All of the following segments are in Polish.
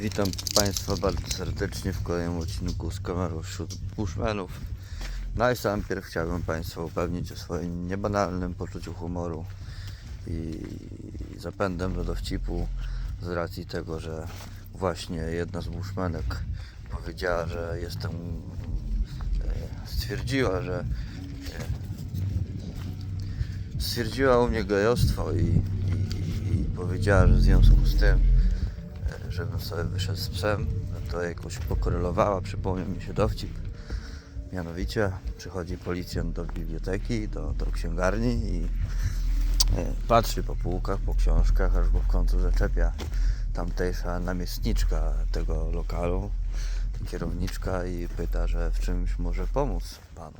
Witam Państwa bardzo serdecznie w kolejnym odcinku z kamerą wśród Bushmanów. No i sam pierw chciałbym Państwa upewnić o swoim niebanalnym poczuciu humoru i zapędem do dowcipu z racji tego, że właśnie jedna z Bushmanek powiedziała, że jestem e, stwierdziła, że e, stwierdziła u mnie gejostwo i, i, i powiedziała, że w związku z tym żebym sobie wyszedł z psem, to jakoś pokorelowała, przypomniał mi się dowcip. Mianowicie przychodzi policjant do biblioteki, do, do księgarni i e, patrzy po półkach, po książkach, aż go w końcu zaczepia tamtejsza namiestniczka tego lokalu, kierowniczka i pyta, że w czymś może pomóc panu.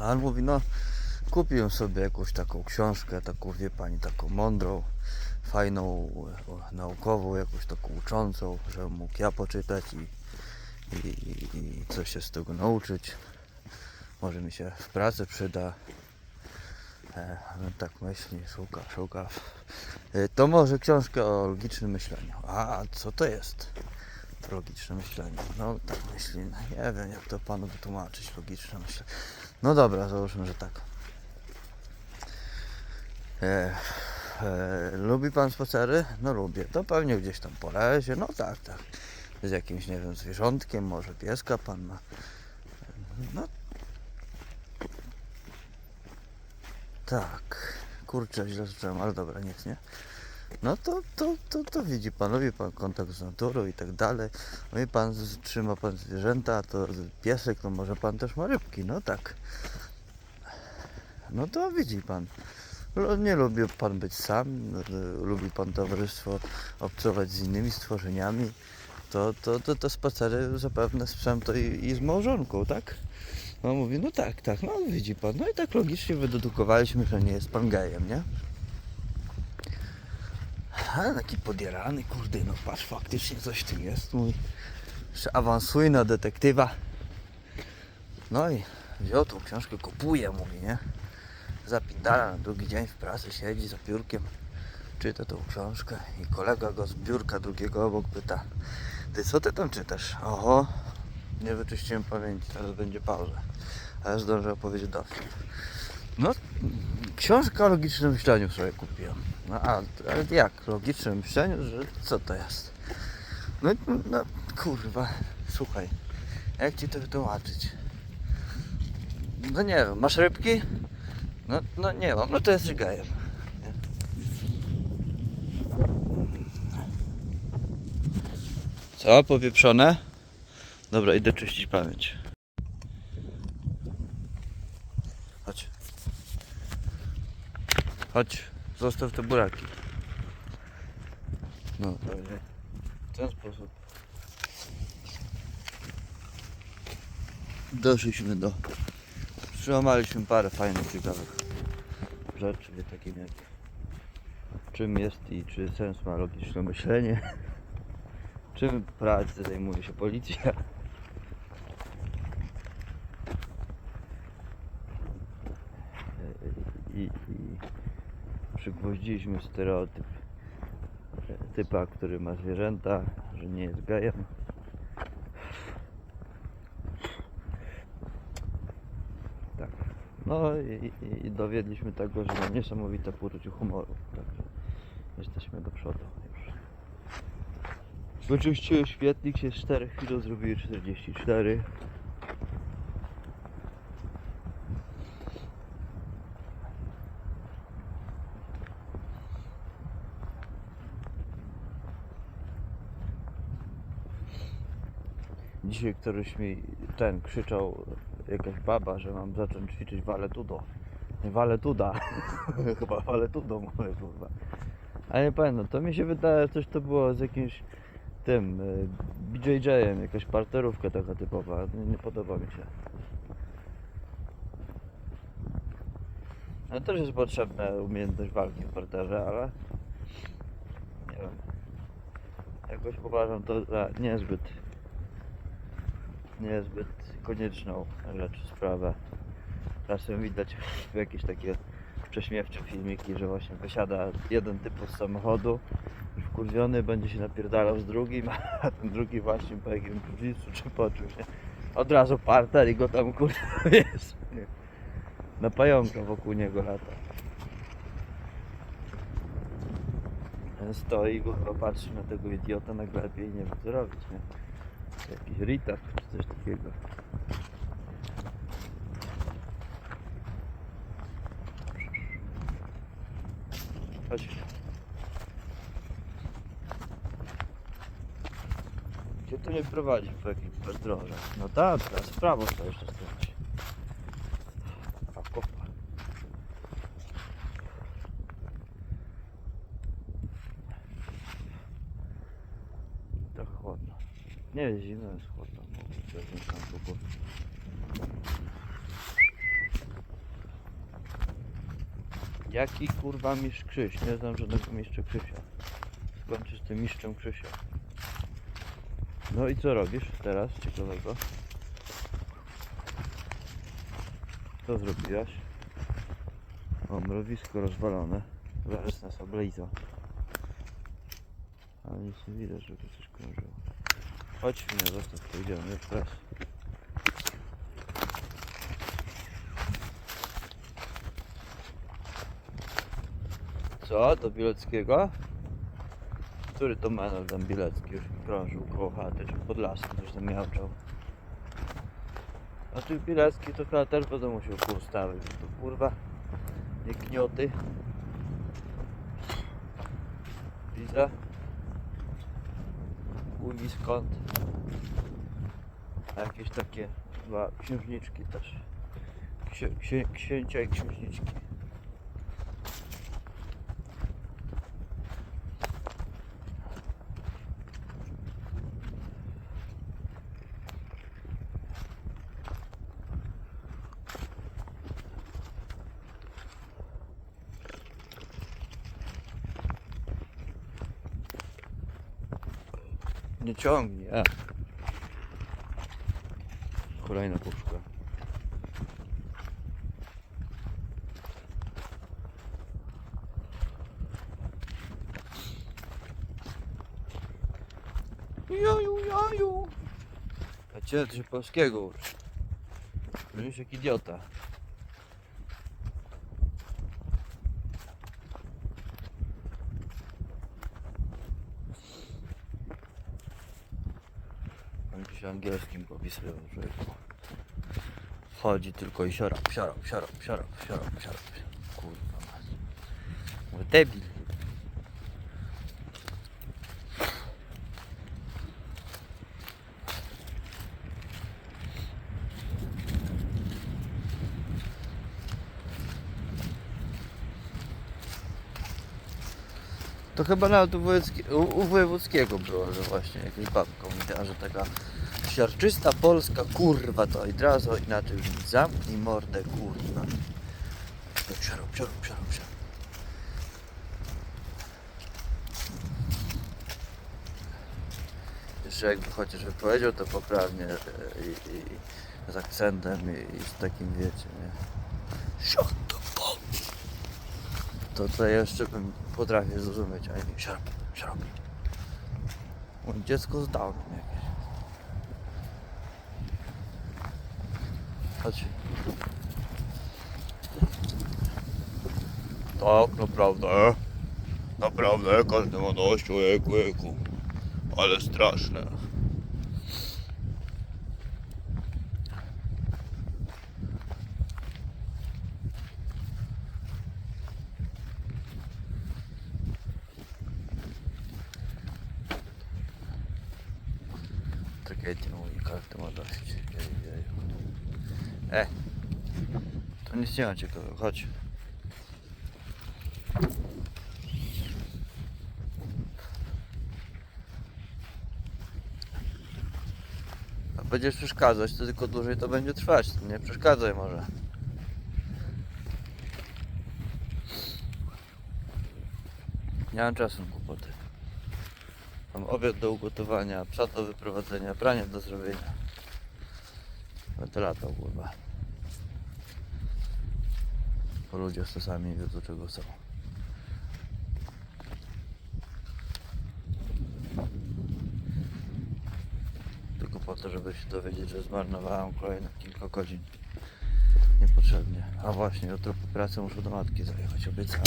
A on mówi, no kupiłem sobie jakąś taką książkę, taką wie pani, taką mądrą, fajną, e, naukową, jakąś taką uczącą, żebym mógł ja poczytać i, i, i- coś się z tego nauczyć. Może mi się w pracy przyda. E, no tak myśli, szuka, szuka. E, to może książkę o logicznym myśleniu. A co to jest? Logiczne myślenie. No tak myśli, no, nie wiem jak to panu wytłumaczyć, logiczne myślenie. No dobra, załóżmy, że tak. E, e, lubi pan spacery? No lubię. To pewnie gdzieś tam po lesie. No tak, tak. Z jakimś, nie wiem, zwierzątkiem, może pieska pan ma. No. Tak. Kurczę, źle słyszałem, ale dobra, nic, nie? No to, to, to, to widzi pan, lubi pan kontakt z naturą i tak dalej. No i pan trzyma pan zwierzęta, to piesek, no może pan też ma rybki, no tak. No to widzi pan. Nie lubi pan być sam, y, lubi pan towarzystwo, obcować z innymi stworzeniami. To, to, to, to spacery zapewne psem to i, i z małżonką, tak? No mówi, no tak, tak, no widzi pan. No i tak logicznie wydedukowaliśmy, że nie jest pan gejem, nie? Ale taki podjarany, kurde, no patrz, faktycznie coś w tym jest. Jeszcze awansuje na detektywa. No i wziął tą książkę, kupuje, mówi, nie? Zapindala na drugi dzień w pracy, siedzi za biurkiem, czyta tą książkę i kolega go z biurka drugiego obok pyta Ty co ty tam czytasz? Oho, nie wyczyściłem pamięci, teraz będzie pauza. Ale zdążę opowiedzieć dowcip. No, książka o logicznym myśleniu sobie kupiłem. No a, ale jak? Logicznym myśleniu? Że co to jest? No, no kurwa, słuchaj, jak ci to wytłumaczyć? No nie wiem, masz rybki? No, no nie mam, no to jesteś gejem. Co, powieprzone? Dobra, idę czyścić pamięć. Chodź. Chodź, zostaw te buraki. No, dobrze. W ten sposób. Doszliśmy do Przełamaliśmy parę fajnych, ciekawych rzeczy, takim jak czym jest i czy sens ma logiczne myślenie, czym w pracy zajmuje się policja. I, i przygwoździliśmy stereotyp typa, który ma zwierzęta, że nie jest gejem. Tak. No i, i, i dowiedliśmy tego, że ma niesamowite poczucie humoru. Także jesteśmy do przodu już. Wyczyściłem świetlik, się z 4 chwil zrobiły 44. Dzisiaj któryś mi ten krzyczał, jakaś baba, że mam zacząć ćwiczyć waletudo. Nie waletuda, chyba waletudo mówię kurwa. Ale nie pamiętam, to mi się wydaje, coś to było z jakimś tym y, BJJ-em, jakaś parterówka taka typowa, nie, nie podoba mi się. No też jest potrzebna umiejętność walki w parterze, ale nie wiem. Jakoś uważam to za niezbyt niezbyt konieczną rzecz, sprawę. Czasem widać jakieś takie prześmiewcze filmiki, że właśnie wysiada jeden typ z samochodu, wkurwiony, będzie się napierdalał z drugim, a ten drugi właśnie po jakimś jiu czy po czymś? Od razu parter i go tam kurwa, wiesz, na pająka wokół niego lata. Ten stoi, kurwa, patrzy na tego idiota, nagle lepiej nie wie co robić, nie? Jakiś retard czy coś takiego. Chodź. Gdzie to nie prowadzi po jakimś bezdrożach? No tak, teraz w prawo to jeszcze skręci. A kopa. Trochę chłodno. Nie jest zimno, jest chłodno. Jaki kurwa mistrz Krzyś? Nie znam żadnego mistrza Krzysia. Skończysz z tym mistrzem Krzysia. No i co robisz teraz ciekawego? Co zrobiłaś? O, mrowisko rozwalone. Zaraz nas oblejza. Ale nic nie widać, żeby coś krążyło. Chodź mnie, zostaw, pójdziemy teraz. Co? Do Bileckiego? Który to menel ten Bilecki już krążył koło chaty, czy pod lasem, coś tam miałczał. A tu Bilecki to chyba też będę musiał poustawić, bo to kurwa nie gnioty. Widzę. Uli skąd. A jakieś takie chyba księżniczki też. Księ, księ, księcia i księżniczki. Nie ciągnie. A. Kolejna puszka. Jaju, jaju. A cię polskiego uczy. Brzmisz jak idiota. On się angielskim popisywał, człowieku. Chodzi tylko i siorap, siorap, siorap, siorap, siorap, siorap. Kurwa mać. Debil. To chyba nawet u, Wojewódzki, u, u Wojewódzkiego było, że właśnie jakaś babka że taka siarczysta polska kurwa to od razu inaczej brzmi. Zamknij mordę kurwa. Siarop, siarop, siarop, siarop. Jeszcze jakby chociaż powiedział to poprawnie i, i, z akcentem i, i z takim wiecie, nie? Shut the fuck to co jeszcze bym potrafił zrozumieć, a nie siarp. Moje dziecko z Downem jakieś. Chodź. Tak, naprawdę. Naprawdę, każdy ma dość, ojejku, ojejku. Ale straszne. Czekajcie, mój każdy ma dość. E, to nic nie ma ciekawego, chodź. A będziesz przeszkadzać, to tylko dłużej to będzie trwać. To nie przeszkadzaj może. Nie mam czasu na kłopoty. Mam obiad do ugotowania, psa do wyprowadzenia, pranie do zrobienia. Będę latał, kurwa. bo ludzie czasami wiedzą czego chcą. Tylko po to, żeby się dowiedzieć, że zmarnowałem kolejne kilka godzin niepotrzebnie. A właśnie, jutro po pracy muszę do matki zajechać, obiecałem.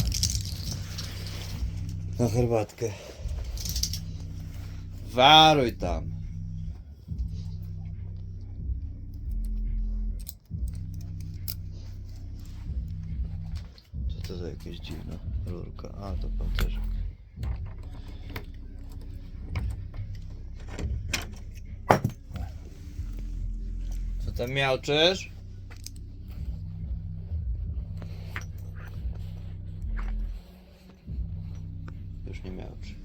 Na herbatkę. Waruj tam. co za jakaś dziwna rurka? A, to pancerzyk. Co tam miałczysz? Już nie miałczy.